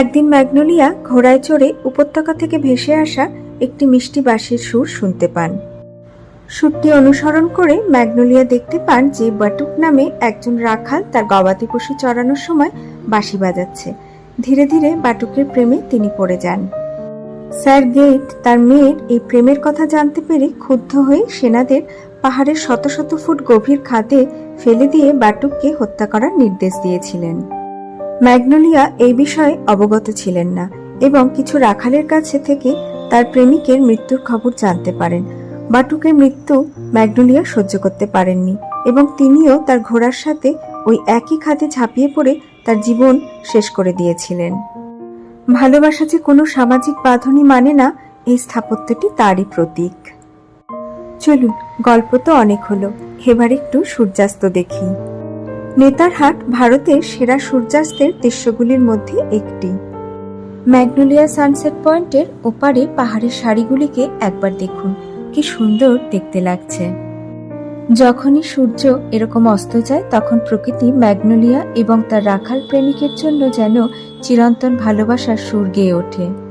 একদিন ম্যাগনোলিয়া ঘোড়ায় চড়ে উপত্যকা থেকে ভেসে আসা একটি মিষ্টি বাঁশির সুর শুনতে পান। সুরটি অনুসরণ করে ম্যাগনোলিয়া দেখতে পান যে বাটুক নামে একজন রাখাল তার গবাদি পশু চড়ানোর সময় বাঁশি বাজাচ্ছে। ধীরে ধীরে বাটুকের প্রেমে তিনি পড়ে যান। স্যার গেট তার মেয়ের এই প্রেমের কথা জানতে পেরে ক্ষুব্ধ হয়ে সেনাদের পাহাড়ের শত শত ফুট গভীর খাদে ফেলে দিয়ে বাটুককে হত্যা করার নির্দেশ দিয়েছিলেন। ম্যাগনোলিয়া এই বিষয়ে অবগত ছিলেন না এবং কিছু রাখালের কাছে থেকে তার প্রেমিকের মৃত্যুর খবর জানতে পারেন। বাটুকের মৃত্যু ম্যাগনোলিয়া সহ্য করতে পারেননি এবং তিনিও তার ঘোড়ার সাথে ওই একই খাতে ঝাঁপিয়ে পড়ে তার জীবন শেষ করে দিয়েছিলেন। ভালোবাসা যে কোনো সামাজিক বাঁধনই মানে না, এই স্থাপত্যটি তারই প্রতীক। চলুন, গল্প তো অনেক হলো, এবার একটু সূর্যাস্ত দেখি। নেতারহাট ভারতের সেরা সূর্যাস্তের দৃশ্যগুলির মধ্যে একটি। ম্যাগনোলিয়া সানসেট পয়েন্টের ওপারে পাহাড়ের সারিগুলিকে একবার দেখুন। কি সুন্দর দেখতে লাগছে। যখনই সূর্য এরকম অস্ত যায়, তখন প্রকৃতি ম্যাগনোলিয়া এবং তার রাখাল প্রেমিকের জন্য যেন চিরন্তন ভালোবাসার সুর গেয়ে ওঠে।